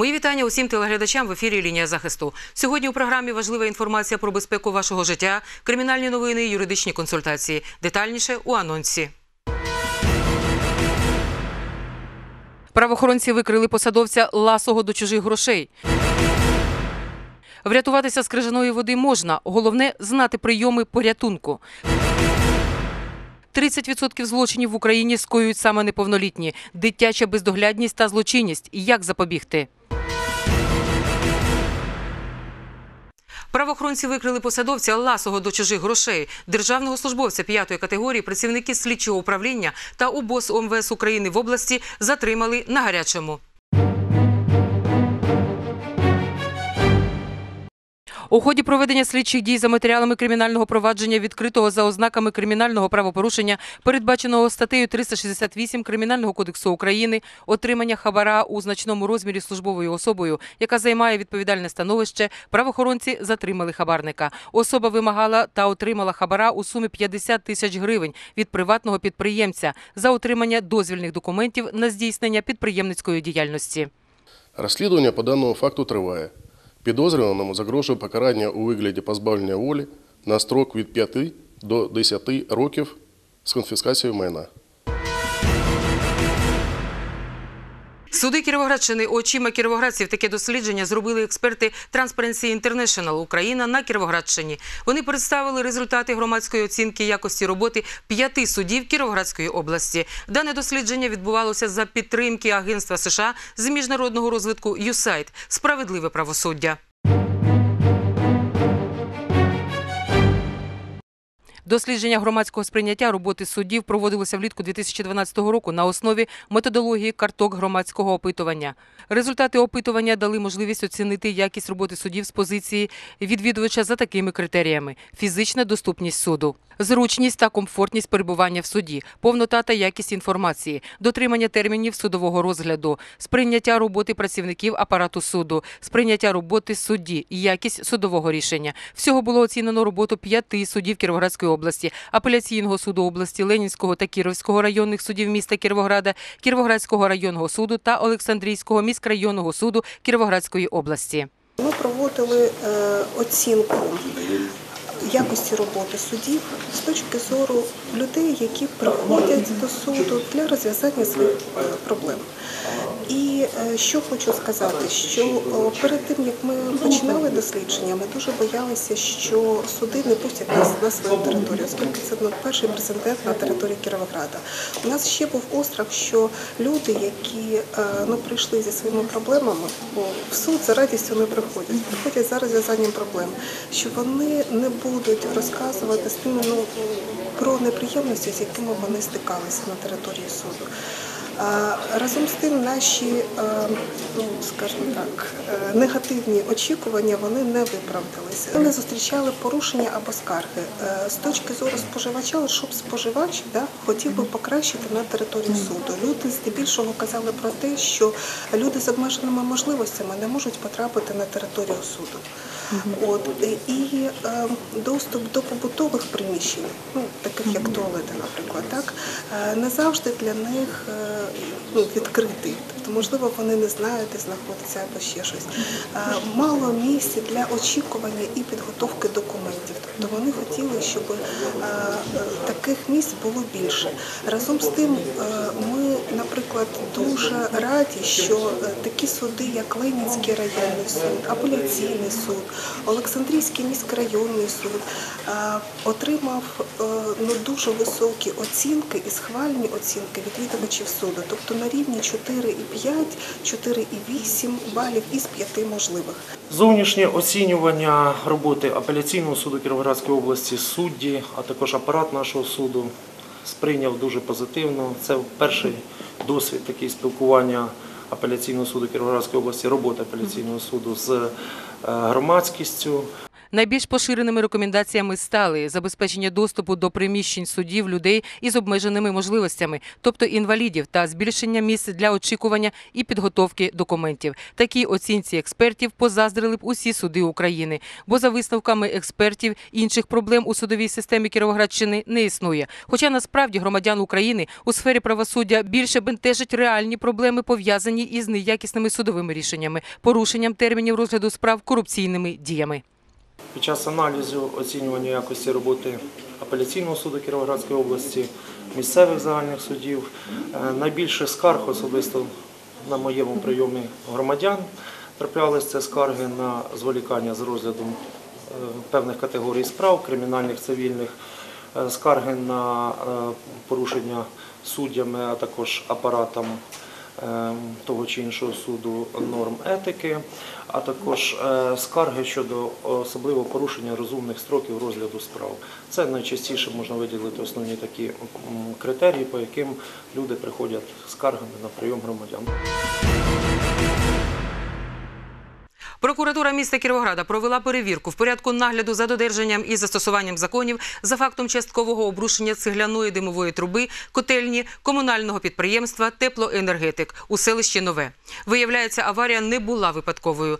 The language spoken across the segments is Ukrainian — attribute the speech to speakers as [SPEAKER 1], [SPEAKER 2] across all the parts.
[SPEAKER 1] Мої вітання усім телеглядачам в ефірі Лінія захисту. Сьогодні у програмі важлива інформація про безпеку вашого життя, кримінальні новини, юридичні консультації. Детальніше у анонсі. Правоохоронці викрили посадовця ласого до чужих грошей. Врятуватися з крижаної води можна. Головне знати прийоми порятунку. 30% злочинів в Україні скоюють саме неповнолітні. Дитяча бездоглядність та злочинність. Як запобігти? Правоохоронці викрили посадовця ласого до чужих грошей, державного службовця п'ятої категорії, працівники слідчого управління та УБОС ОМВС України в області затримали на гарячому. У ході проведення слідчих дій за матеріалами кримінального провадження, відкритого за ознаками кримінального правопорушення, передбаченого статтею 368 Кримінального кодексу України, отримання хабара у значному розмірі службовою особою, яка займає відповідальне становище, правоохоронці затримали хабарника. Особа вимагала та отримала хабара у сумі 50 тисяч гривень від приватного підприємця за отримання дозвільних документів на здійснення підприємницької діяльності.
[SPEAKER 2] Розслідування по даному факту триває. Підозрюваному загрожує покарання у вигляді позбавлення волі на строк від 5 до 10 років з конфіскацією майна.
[SPEAKER 1] Суди Кіровоградщини очима кіровоградців таке дослідження зробили експерти Transparency International Україна на Кіровоградщині. Вони представили результати громадської оцінки якості роботи п'яти судів Кіровоградської області. Дане дослідження відбувалося за підтримки Агентства США з міжнародного розвитку USAID – справедливе правосуддя. Дослідження громадського сприйняття роботи суддів проводилося влітку 2012 року на основі методології карток громадського опитування. Результати опитування дали можливість оцінити якість роботи суддів з позиції відвідувача за такими критеріями: фізична доступність суду, зручність та комфортність перебування в суді, повнота та якість інформації, дотримання термінів судового розгляду, сприйняття роботи працівників апарату суду, сприйняття роботи судді і якість судового рішення. Всього було оцінено роботу п'яти суддів Кіровоградської області, апеляційного суду області, Ленінського та Кіровського районних судів міста Кіровограда, Кіровоградського районного суду та Олександрійського міськрайонного суду Кіровоградської області.
[SPEAKER 3] Ми проводили е, оцінку якості роботи судів з точки зору людей, які приходять до суду для розв'язання своїх е, проблем. І е, що хочу сказати, що перед тим як ми починали дослідження, ми дуже боялися, що суди не пустять нас на свою територію, оскільки це ну, перший прецедент на території Кіровограда. У нас ще був острах, що люди, які е, ну, прийшли зі своїми проблемами, в суд за радістю не приходять, приходять за розв'язанням проблем, що вони не будуть розказувати з тими ну, про неприємності, з якими вони стикалися на території суду. Разом з тим, наші, е, ну скажімо так, е, негативні очікування вони не виправдалися. Вони зустрічали порушення або скарги Е, з точки зору споживача, щоб споживач да, хотів би покращити на території суду. Люди здебільшого казали про те, що люди з обмеженими можливостями не можуть потрапити на територію суду. От і е, доступ до побутових приміщень, ну таких як туалети, наприклад, так е, не завжди для них е, ну, відкритий. Тобто, можливо, вони не знають, де знаходиться або ще щось. Е, мало місця для очікування і підготовки документів. Тобто вони хотіли, щоб таких місць було більше. Разом з тим, е, ми, наприклад, дуже раді, що такі суди, як Ленінський районний суд, апеляційний суд, Олександрійський міськрайонний суд, е, отримав е, ну, дуже високі оцінки і схвальні оцінки відвідувачів суду, тобто на рівні 4,5, 4,8 балів із 5 можливих.
[SPEAKER 4] Зовнішнє оцінювання роботи апеляційного суду Кіровоградської області, судді, а також апарат нашого суду сприйняв дуже позитивно. Це перший досвід такий спілкування апеляційного суду Кіровоградської області, роботи апеляційного суду з громадськістю.
[SPEAKER 1] Найбільш поширеними рекомендаціями стали забезпечення доступу до приміщень судів людей із обмеженими можливостями, тобто інвалідів, та збільшення місць для очікування і підготовки документів. Такій оцінці експертів позаздрили б усі суди України, бо за висновками експертів інших проблем у судовій системі Кіровоградщини не існує. Хоча насправді громадян України у сфері правосуддя більше бентежать реальні проблеми, пов'язані із неякісними судовими рішеннями, порушенням термінів розгляду справ, корупційними діями.
[SPEAKER 4] Під час аналізу оцінювання якості роботи апеляційного суду Кіровоградської області, місцевих загальних судів, е, найбільше скарг особисто на моєму прийомі громадян траплялися це скарги на зволікання з розглядом е, певних категорій справ, кримінальних, цивільних, е, скарги на порушення суддями, а також апаратом. е, того чи іншого суду норм етики, а також е, скарги щодо особливого порушення розумних строків розгляду справ. Це найчастіше можна виділити основні такі критерії, по яким люди приходять скаргами на прийом громадян.
[SPEAKER 1] Прокуратура міста Кіровограда провела перевірку в порядку нагляду за додержанням і застосуванням законів за фактом часткового обрушення цегляної димової труби, котельні комунального підприємства Теплоенергетик у селищі Нове. Виявляється, аварія не була випадковою.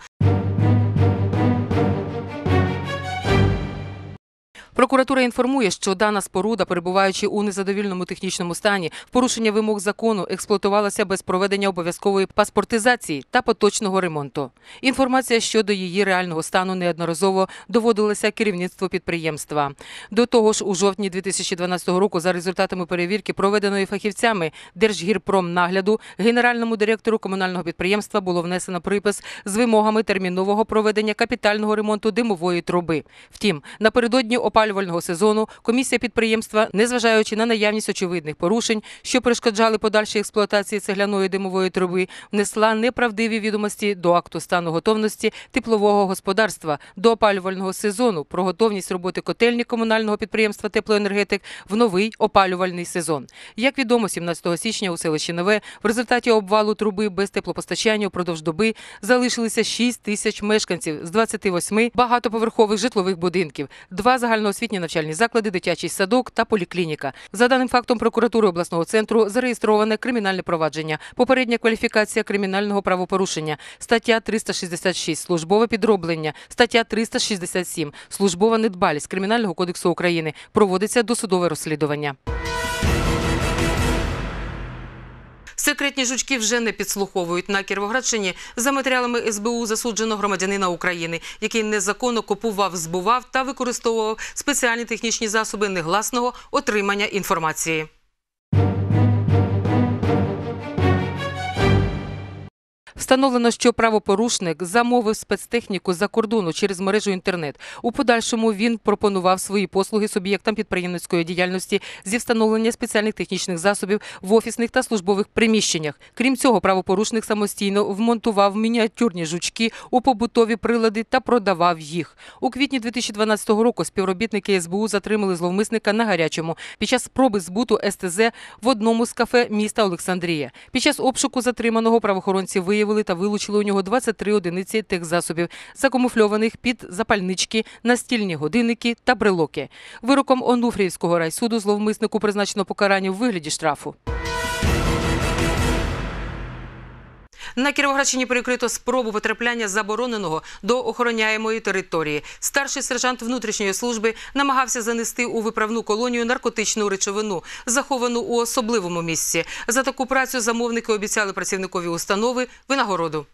[SPEAKER 1] Прокуратура інформує, що дана споруда, перебуваючи у незадовільному технічному стані, в порушення вимог закону експлуатувалася без проведення обов'язкової паспортизації та поточного ремонту. Інформація щодо її реального стану неодноразово доводилася керівництву підприємства. До того ж, у жовтні 2012 року, за результатами перевірки, проведеної фахівцями Держгірпромнагляду, генеральному директору комунального підприємства було внесено припис з вимогами термінового проведення капітального ремонту димової труби. Втім, напередодні опалювального сезону комісія підприємства, незважаючи на наявність очевидних порушень, що перешкоджали подальшій експлуатації цегляної димової труби, внесла неправдиві відомості до акту стану готовності теплового господарства до опалювального сезону про готовність роботи котельні комунального підприємства Теплоенергетик в новий опалювальний сезон. Як відомо, 17 січня у селищі Нове в результаті обвалу труби без теплопостачання упродовж доби залишилися 6 тисяч мешканців з 28 багатоповерхових житлових будинків, два загальноосвітні навчальні заклади, дитячий садок та поліклініка. За даним фактом прокуратури обласного центру зареєстроване кримінальне провадження, попередня кваліфікація кримінального правопорушення, стаття 366 службове підроблення, стаття 367 службова недбалість Кримінального кодексу України. Проводиться досудове розслідування. Секретні жучки вже не підслуховують на Кіровоградщині. За матеріалами СБУ засуджено громадянина України, який незаконно купував, збував та використовував спеціальні технічні засоби негласного отримання інформації. Встановлено, що правопорушник замовив спецтехніку за кордону через мережу інтернет. У подальшому він пропонував свої послуги суб'єктам підприємницької діяльності зі встановлення спеціальних технічних засобів в офісних та службових приміщеннях. Крім цього, правопорушник самостійно вмонтував мініатюрні жучки у побутові прилади та продавав їх. У квітні 2012 року співробітники СБУ затримали зловмисника на гарячому під час спроби збуту СТЗ в одному з кафе міста Олександрія. Під час обшуку затриманого правоохоронці виявили та вилучили у нього 23 одиниці техзасобів, закамуфльованих під запальнички, настільні годинники та брелоки. Вироком Онуфріївського райсуду зловмиснику призначено покарання в вигляді штрафу. На Кіровоградщині перекрито спробу потрапляння забороненого до охороняємої території. Старший сержант внутрішньої служби намагався занести у виправну колонію наркотичну речовину, заховану у особливому місці. За таку працю замовники обіцяли працівникові установи винагороду.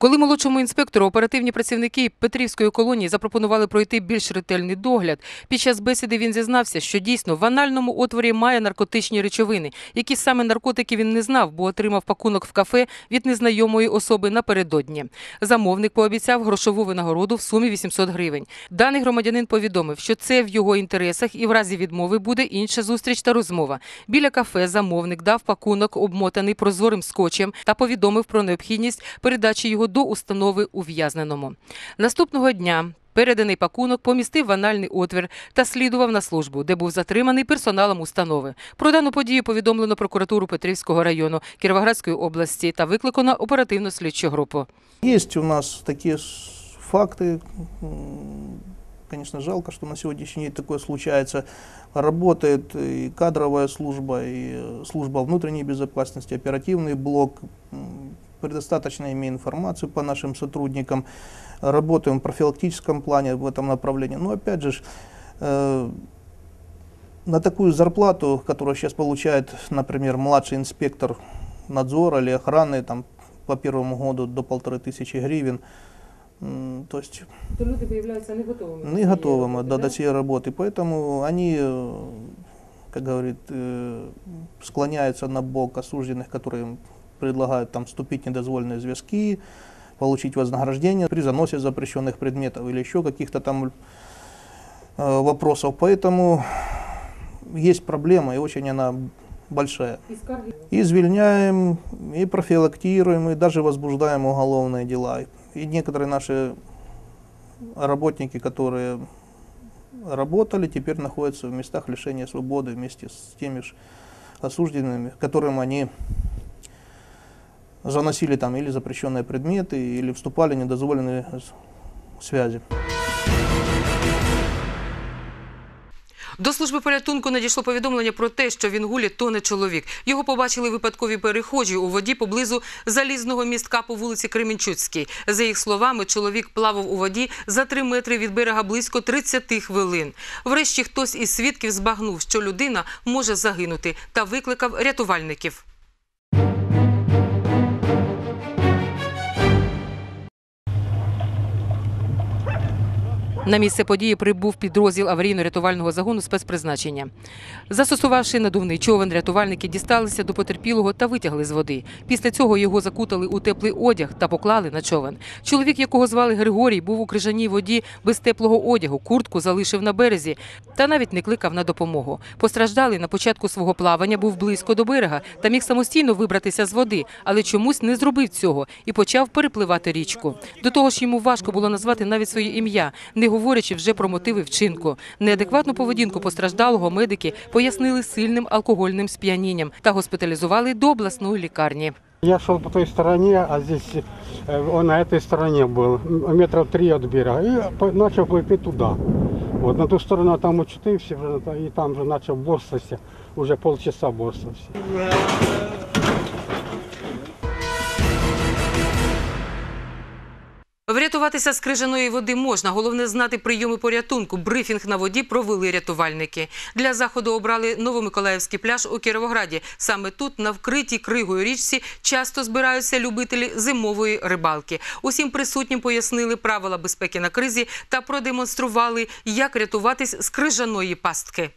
[SPEAKER 1] Коли молодшому інспектору оперативні працівники Петрівської колонії запропонували пройти більш ретельний догляд, під час бесіди він зізнався, що дійсно в анальному отворі має наркотичні речовини. Які саме наркотики він не знав, бо отримав пакунок в кафе від незнайомої особи напередодні. Замовник пообіцяв грошову винагороду в сумі 800 гривень. Даний громадянин повідомив, що це в його інтересах і в разі відмови буде інша зустріч та розмова. Біля кафе замовник дав пакунок, обмотаний прозорим скотчем, та повідомив про необхідність передачі його до установи ув'язненому. Наступного дня Переданий пакунок помістив в анальний отвір та слідував на службу, де був затриманий персоналом установи. Про дану подію повідомлено прокуратуру Петрівського району Кіровоградської області та викликано оперативну слідчу групу.
[SPEAKER 5] Есть у нас такие с- факты. М, Конечно, жалко, что на сегодняшний день такое случается. Работает и кадровая служба, и э, служба внутренней безопасности, оперативный блок. М, Предостаточно имеем информацию по нашим сотрудникам. Работаем в профилактическом плане в этом направлении. Но опять же, ж, э, на такую зарплату, которую сейчас получает, например, младший инспектор надзора или охраны там, по первому году до полторы тысячи гривен, м, то есть
[SPEAKER 1] То люди виявляються не готовими.
[SPEAKER 5] не готовы мы до, до сей работы. Поэтому они, э, как говорит, э, склоняются на бок осужденных, которые им предлагают там вступить в недозволенные зв'язки, получить вознаграждение при заносе запрещенных предметов или еще каких-то там э, вопросов. Поэтому есть проблема, и очень она большая.
[SPEAKER 1] І скарги
[SPEAKER 5] И извиняем, и профилактируем, и даже возбуждаем уголовные дела. И некоторые наши работники, которые работали, теперь находятся в местах лишения свободы вместе с теми же осужденными, которым они заносили там или запрещенные предметы, или вступали в недозволенные с- связи.
[SPEAKER 1] До служби порятунку надійшло повідомлення про те, що в Інгулі тоне чоловік. Його побачили випадкові перехожі у воді поблизу залізного містка по вулиці Кременчуцькій. За їх словами, чоловік плавав у воді за три метри від берега близько 30 хвилин. Врешті хтось із свідків збагнув, що людина може загинути, та викликав рятувальників. На місце події прибув підрозділ аварійно-рятувального загону спецпризначення. Застосувавши надувний човен, рятувальники дісталися до потерпілого та витягли з води. Після цього його закутали у теплий одяг та поклали на човен. Чоловік, якого звали Григорій, був у крижаній воді без теплого одягу, куртку залишив на березі та навіть не кликав на допомогу. Постраждалий на початку свого плавання був близько до берега та міг самостійно вибратися з води, але чомусь не зробив цього і почав перепливати річку. До того ж, йому важко було назвати навіть своє ім'я, не говорячи вже про мотиви вчинку. Неадекватну поведінку постраждалого медики пояснили сильним алкогольним сп'янінням та госпіталізували до обласної лікарні.
[SPEAKER 6] Я шел по той стороне, а здесь э, он на этой стороне был, м, метров три от берега, и по- начал плыть туда. Вот на ту сторону а там учтився вже, на та- і там вже почав борсатися, уже полчаса борсався.
[SPEAKER 1] Врятуватися з крижаної води можна. Головне знати прийоми порятунку. Брифінг на воді провели рятувальники. Для заходу обрали Новомиколаївський пляж у Кіровограді. Саме тут, на вкритій кригою річці, часто збираються любителі зимової рибалки. Усім присутнім пояснили правила безпеки на кризі та продемонстрували, як рятуватись з крижаної пастки.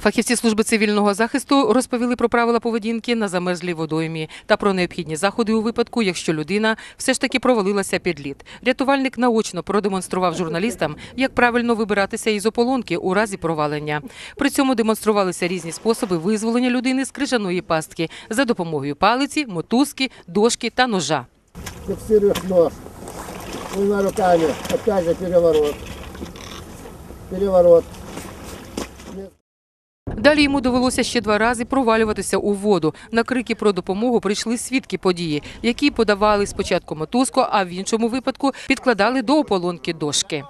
[SPEAKER 1] Фахівці служби цивільного захисту розповіли про правила поведінки на замерзлій водоймі та про необхідні заходи у випадку, якщо людина все ж таки провалилася під лід. Рятувальник наочно продемонстрував журналістам, як правильно вибиратися із ополонки у разі провалення. При цьому демонструвалися різні способи визволення людини з крижаної пастки за допомогою палиці, мотузки, дошки та ножа.
[SPEAKER 7] двумя руками, опять же переворот, переворот.
[SPEAKER 1] Далі йому довелося ще два рази провалюватися у воду. На крики про допомогу прийшли свідки події, які подавали спочатку мотузку, а в іншому випадку підкладали до ополонки дошки.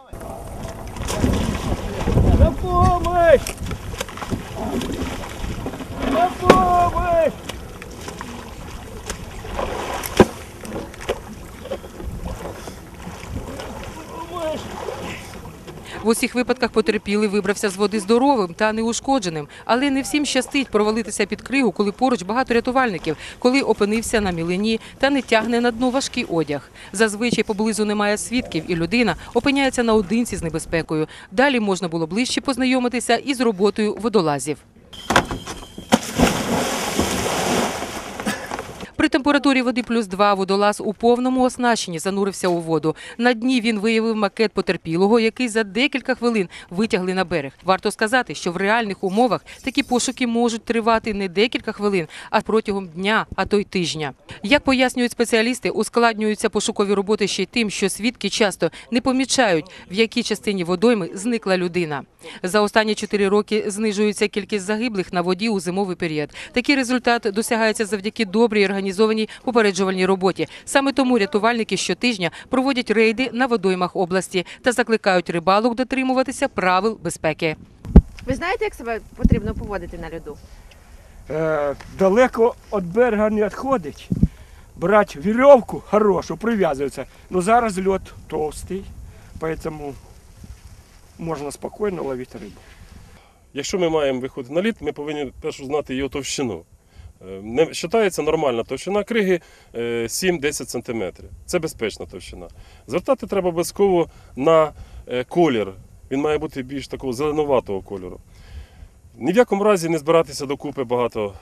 [SPEAKER 1] В усіх випадках потерпілий вибрався з води здоровим та неушкодженим, але не всім щастить провалитися під кригу, коли поруч багато рятувальників, коли опинився на мілині та не тягне на дно важкий одяг. Зазвичай поблизу немає свідків, і людина опиняється наодинці з небезпекою. Далі можна було ближче познайомитися із роботою водолазів. При температурі води плюс 2 водолаз у повному оснащенні занурився у воду. На дні він виявив макет потерпілого, який за декілька хвилин витягли на берег. Варто сказати, що в реальних умовах такі пошуки можуть тривати не декілька хвилин, а протягом дня, а то й тижня. Як пояснюють спеціалісти, ускладнюються пошукові роботи ще й тим, що свідки часто не помічають, в якій частині водойми зникла людина. За останні чотири роки знижується кількість загиблих на воді у зимовий період. Такий результат досягається завдяки добрій організованій попереджувальній роботі. Саме тому рятувальники щотижня проводять рейди на водоймах області та закликають рибалок дотримуватися правил безпеки.
[SPEAKER 8] Ви знаєте, як себе потрібно поводити на льоду?
[SPEAKER 9] е, далеко від берега не відходить. Брати вірьовку хорошу, прив'язуватися. Ну зараз льот товстий, тому можна спокійно ловити рибу.
[SPEAKER 10] Якщо ми маємо виходити на лід, ми повинні першу знати його товщину. Е, Не вважається нормальна товщина криги е, 7-10 см. Це безпечна товщина. Звертати треба обов'язково на е, колір. Він має бути більш такого зеленуватого кольору. Ні в якому разі не збиратися докупи багато,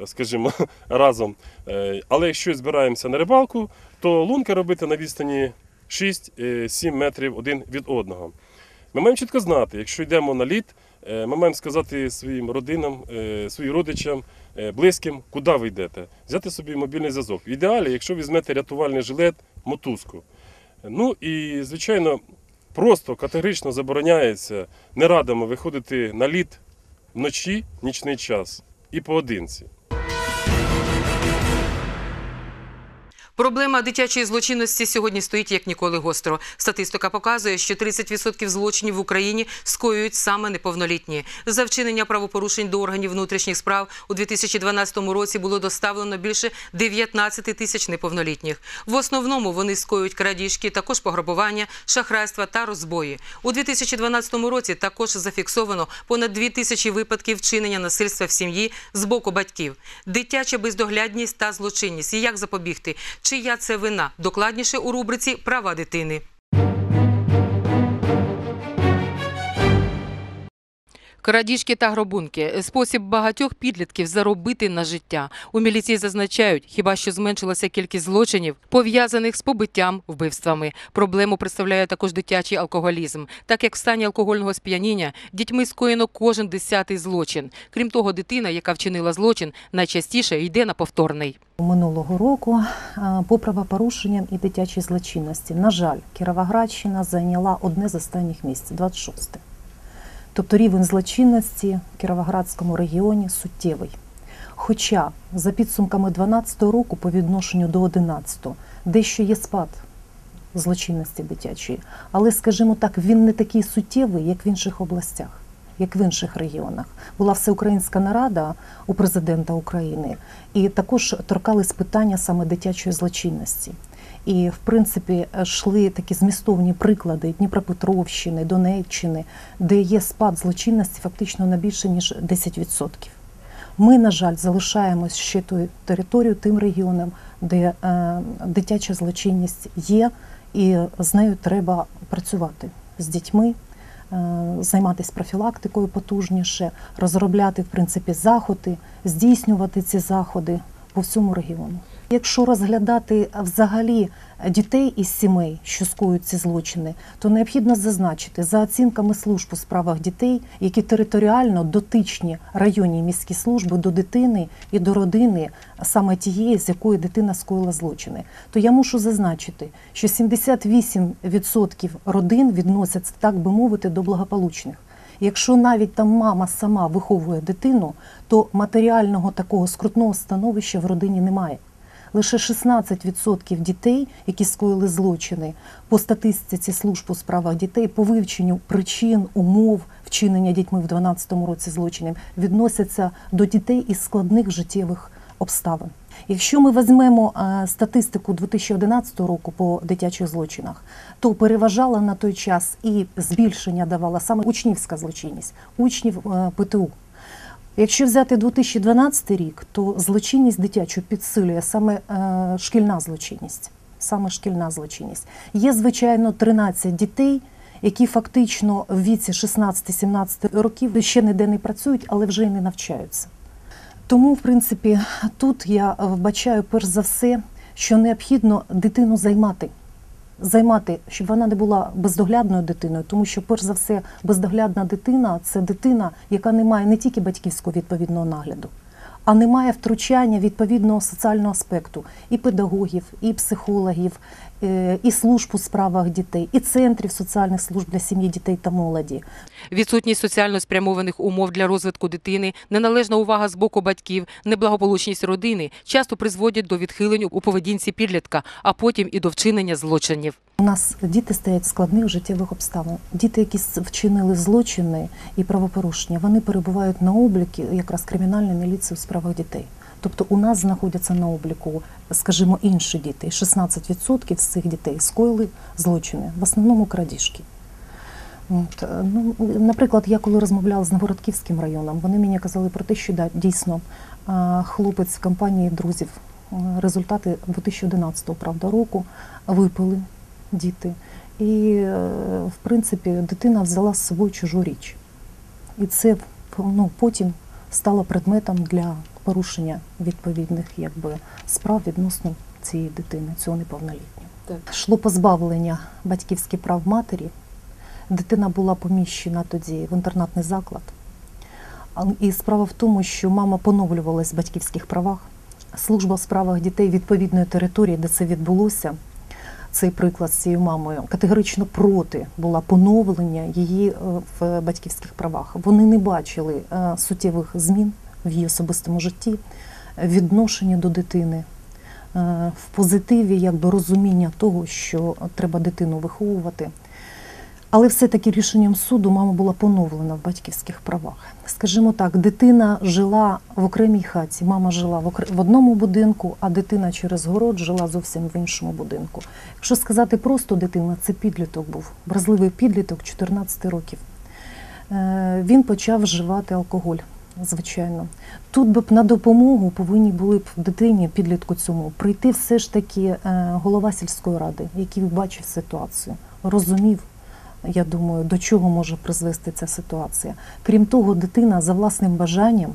[SPEAKER 10] е, скажімо, разом. Е, Але якщо збираємося на рибалку, то лунки робити на відстані 6-7 метрів один від одного. Ми маємо чітко знати, якщо йдемо на лід, е, ми маємо сказати своїм родинам, е, своїм родичам, е, близьким, куди ви йдете. Взяти собі мобільний зв'язок. В ідеалі, якщо візьмете рятувальний жилет, мотузку. Ну і, звичайно, просто категорично забороняється, не радимо виходити на лід вночі, нічний час і поодинці.
[SPEAKER 1] Проблема дитячої злочинності сьогодні стоїть як ніколи гостро. Статистика показує, що 30% злочинів в Україні скоюють саме неповнолітні. За вчинення правопорушень до органів внутрішніх справ у 2012 році було доставлено більше 19 тисяч неповнолітніх. В основному вони скоюють крадіжки, також пограбування, шахрайства та розбої. У 2012 році також зафіксовано понад 2 тисячі випадків вчинення насильства в сім'ї з боку батьків. Дитяча бездоглядність та злочинність. І як запобігти? Чия це вина? Докладніше у рубриці Права дитини. Крадіжки та гробунки спосіб багатьох підлітків заробити на життя. У міліції зазначають, хіба що зменшилася кількість злочинів, пов'язаних з побиттям, вбивствами. Проблему представляє також дитячий алкоголізм, так як в стані алкогольного сп'яніння дітьми скоєно кожен десятий злочин. Крім того, дитина, яка вчинила злочин, найчастіше йде на повторний.
[SPEAKER 11] Минулого року по правопорушенням і дитячій злочинності, на жаль, Кіровоградщина зайняла одне з останніх місць 26. Тобто рівень злочинності в Кіровоградському регіоні суттєвий. Хоча за підсумками 12 року по відношенню до 11 дещо є спад злочинності дитячої, але, скажімо так, він не такий суттєвий, як в інших областях, як в інших регіонах. Була всеукраїнська нарада у президента України, і також торкались питання саме дитячої злочинності. І, в принципі, йшли такі змістовні приклади Дніпропетровщини, Донеччини, де є спад злочинності фактично на більше ніж 10%. Ми, на жаль, залишаємось ще тою територією, тим регіоном, де е, дитяча злочинність є, і з нею треба працювати з дітьми, е, займатися профілактикою потужніше, розробляти в принципі заходи, здійснювати ці заходи по всьому регіону. Якщо розглядати взагалі дітей із сімей, що скоюють ці злочини, то необхідно зазначити за оцінками служб у справах дітей, які територіально дотичні районні міські служби до дитини і до родини, саме тієї, з якої дитина скоїла злочини, то я мушу зазначити, що 78% родин відносяться, так би мовити, до благополучних. Якщо навіть там мама сама виховує дитину, то матеріального такого скрутного становища в родині немає. Лише 16% дітей, які скоїли злочини по статистиці служб у справах дітей, по вивченню причин, умов вчинення дітьми в 2012 році злочинів, відносяться до дітей із складних життєвих обставин. Якщо ми візьмемо е, статистику 2011 року по дитячих злочинах, то переважала на той час і збільшення давала саме учнівська злочинність, учнів е, ПТУ. Якщо взяти 2012 рік, то злочинність дитячу підсилює саме е, шкільна злочинність. Саме шкільна злочинність. Є, звичайно, 13 дітей, які фактично в віці 16-17 років ще ніде не працюють, але вже й не навчаються. Тому, в принципі, тут я вбачаю перш за все, що необхідно дитину займати. Займати, щоб вона не була бездоглядною дитиною, тому що, перш за все, бездоглядна дитина це дитина, яка не має не тільки батьківського відповідного нагляду, а не має втручання відповідного соціального аспекту. І педагогів, і психологів, і служб у справах дітей, і центрів соціальних служб для сім'ї, дітей та молоді.
[SPEAKER 1] Відсутність соціально спрямованих умов для розвитку дитини, неналежна увага з боку батьків, неблагополучність родини часто призводять до відхилень у поведінці підлітка, а потім і до вчинення злочинів.
[SPEAKER 11] У нас діти стоять в складних життєвих обставин. Діти, які вчинили злочини і правопорушення, вони перебувають на обліку якраз кримінальної міліції у справах дітей. Тобто у нас знаходяться на обліку, скажімо, інші діти. І 16% з цих дітей скоїли злочини, в основному крадіжки. От, е, ну, наприклад, я коли розмовляла з Новгородківським районом, вони мені казали про те, що да, дійсно хлопець в компанії друзів е, результати 2011 правда, року випили діти. І, е, в принципі, дитина взяла з собою чужу річ. І це ну, потім стало предметом для порушення відповідних якби, справ відносно цієї дитини, цього неповнолітнього.
[SPEAKER 1] Так.
[SPEAKER 11] Позбавлення батьківських прав матері. Дитина була поміщена тоді в інтернатний заклад. І справа в тому, що мама поновлювалась в батьківських правах. Служба в справах дітей відповідної території, де це відбулося, цей приклад з цією мамою, категорично проти була поновлення її е, в батьківських правах. Вони не бачили е, суттєвих змін в її особистому житті, відношенні до дитини. е, В позитиві якби розуміння того, що треба дитину виховувати. Але все-таки рішенням суду мама була поновлена в батьківських правах. Скажімо так, дитина жила в окремій хаті, мама жила в одному будинку, а дитина через город жила зовсім в іншому будинку. Якщо сказати просто дитина, це підліток був, вразливий підліток 14 років. Е, Він почав вживати алкоголь, звичайно. Тут би б на допомогу повинні були б дитині, підлітку цьому, прийти все ж таки е, голова сільської ради, який бачив ситуацію, розумів, я думаю, до чого може призвести ця ситуація. Крім того, дитина за власним бажанням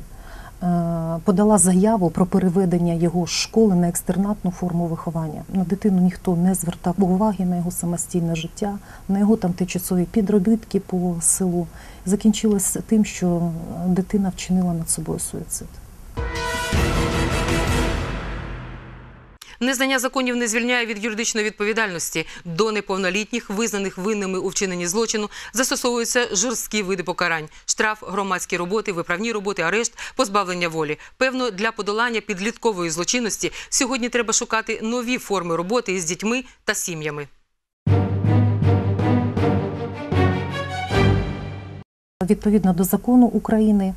[SPEAKER 11] подала заяву про переведення його з школи на екстернатну форму виховання. На дитину ніхто не звертав уваги на його самостійне життя, на його там тимчасові підробітки по селу. Закінчилось тим, що дитина вчинила над собою суїцид.
[SPEAKER 1] Незнання законів не звільняє від юридичної відповідальності. До неповнолітніх, визнаних винними у вчиненні злочину, застосовуються жорсткі види покарань: штраф, громадські роботи, виправні роботи, арешт, позбавлення волі. Певно, для подолання підліткової злочинності сьогодні треба шукати нові форми роботи із дітьми та сім'ями.
[SPEAKER 11] Відповідно до закону України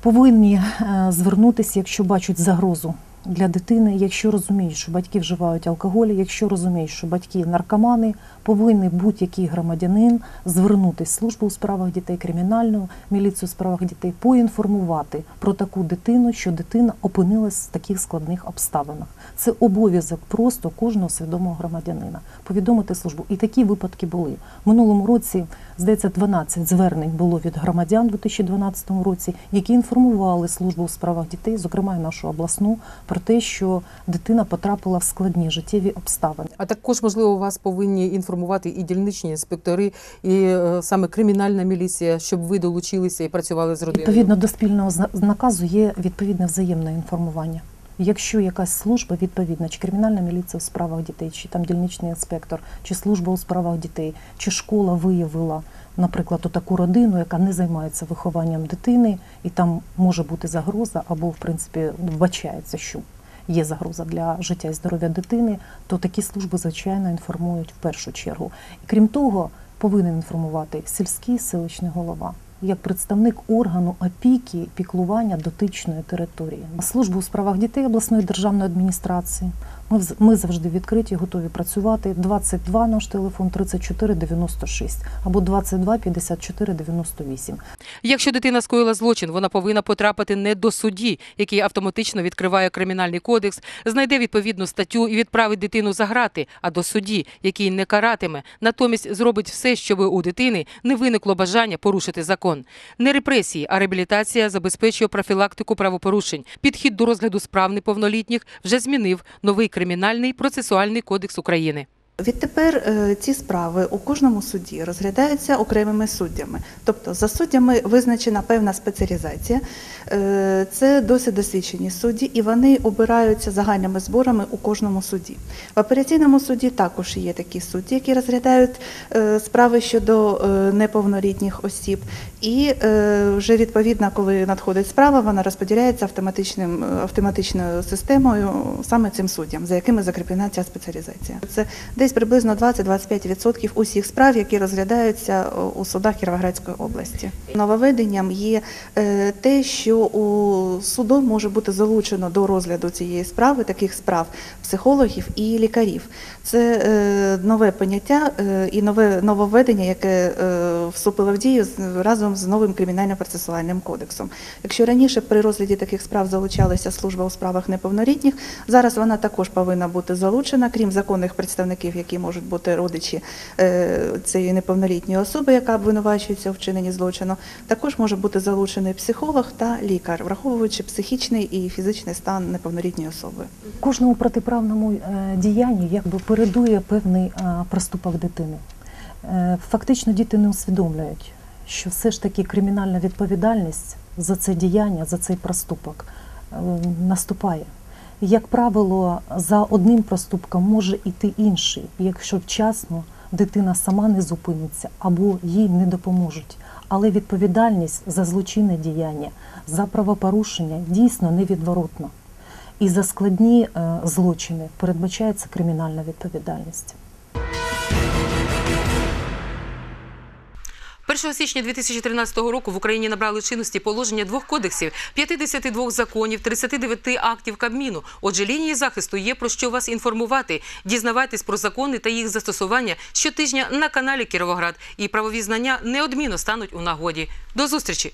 [SPEAKER 11] повинні е, звернутися, якщо бачать загрозу для дитини, якщо розуміють, що батьки вживають алкоголь, якщо розуміють, що батьки наркомани, повинен будь-який громадянин звернутися в службу у справах дітей, кримінальну міліцію у справах дітей, поінформувати про таку дитину, що дитина опинилась в таких складних обставинах. Це обов'язок просто кожного свідомого громадянина. Повідомити службу. І такі випадки були. В минулому році, здається, 12 звернень було від громадян у 2012 році, які інформували службу у справах дітей, зокрема і нашу обласну, про те, що дитина потрапила в складні життєві обставини.
[SPEAKER 1] А також, можливо, вас повинні інформувати і дільничні інспектори, і е, саме кримінальна міліція, щоб ви долучилися і працювали з родиною.
[SPEAKER 11] Відповідно до спільного наказу є відповідне взаємне інформування. Якщо якась служба відповідна, чи кримінальна міліція у справах дітей, чи там дільничний інспектор, чи служба у справах дітей, чи школа виявила, наприклад, таку родину, яка не займається вихованням дитини, і там може бути загроза, або в принципі вбачається, що є загроза для життя і здоров'я дитини, то такі служби звичайно інформують в першу чергу. І крім того, повинен інформувати сільський селищний голова як представник органу опіки піклування дотичної території. Службу у справах дітей обласної державної адміністрації. Ми, ми завжди відкриті, готові працювати. 22 наш телефон 34 96 або 22 54 98.
[SPEAKER 1] Якщо дитина скоїла злочин, вона повинна потрапити не до судді, який автоматично відкриває кримінальний кодекс, знайде відповідну статтю і відправить дитину за грати, а до судді, який не каратиме, натомість зробить все, щоб у дитини не виникло бажання порушити закон. Не репресії, а реабілітація забезпечує профілактику правопорушень. Підхід до розгляду справ неповнолітніх вже змінив новий кримінальний процесуальний кодекс України.
[SPEAKER 12] Відтепер е, ці справи у кожному суді розглядаються окремими суддями. Тобто за суддями визначена певна спеціалізація. Е, Це досить досвідчені судді, і вони обираються загальними зборами у кожному суді. В апеляційному суді також є такі судді, які розглядають е, справи щодо неповнолітніх осіб. І е, вже відповідно, коли надходить справа, вона розподіляється автоматичним автоматичною системою саме цим суддям, за якими закріплена ця спеціалізація. Це десь приблизно 20-25% усіх справ, які розглядаються у судах Кіровоградської області. Нововведенням є е, те, що у суду може бути залучено до розгляду цієї справи, таких справ психологів і лікарів. Це е, нове поняття е, і нове нововведення, яке е, вступило в дію з- разом з новим кримінально-процесуальним кодексом. Якщо раніше при розгляді таких справ залучалася служба у справах неповнолітніх, зараз вона також повинна бути залучена, крім законних представників, які можуть бути родичі е, цієї неповнолітньої особи, яка обвинувачується у вчиненні злочину. Також може бути залучений психолог та лікар, враховуючи психічний і фізичний стан неповнолітньої особи.
[SPEAKER 11] Кожному протиправному е, діянню якби передує певний е, проступок дитини. Фактично діти не усвідомлюють, що все ж таки кримінальна відповідальність за це діяння, за цей проступок е, наступає. Як правило, за одним проступком може йти інший, якщо вчасно дитина сама не зупиниться або їй не допоможуть. Але відповідальність за злочинне діяння, за правопорушення дійсно невідворотна. І за складні е, злочини передбачається кримінальна відповідальність.
[SPEAKER 1] 1 січня 2013 року в Україні набрали чинності положення двох кодексів, 52 законів, 39 актів Кабміну. Отже, лінії захисту є про що вас інформувати. Дізнавайтесь про закони та їх застосування щотижня на каналі Кіровоград. І правові знання неодмінно стануть у нагоді. До зустрічі!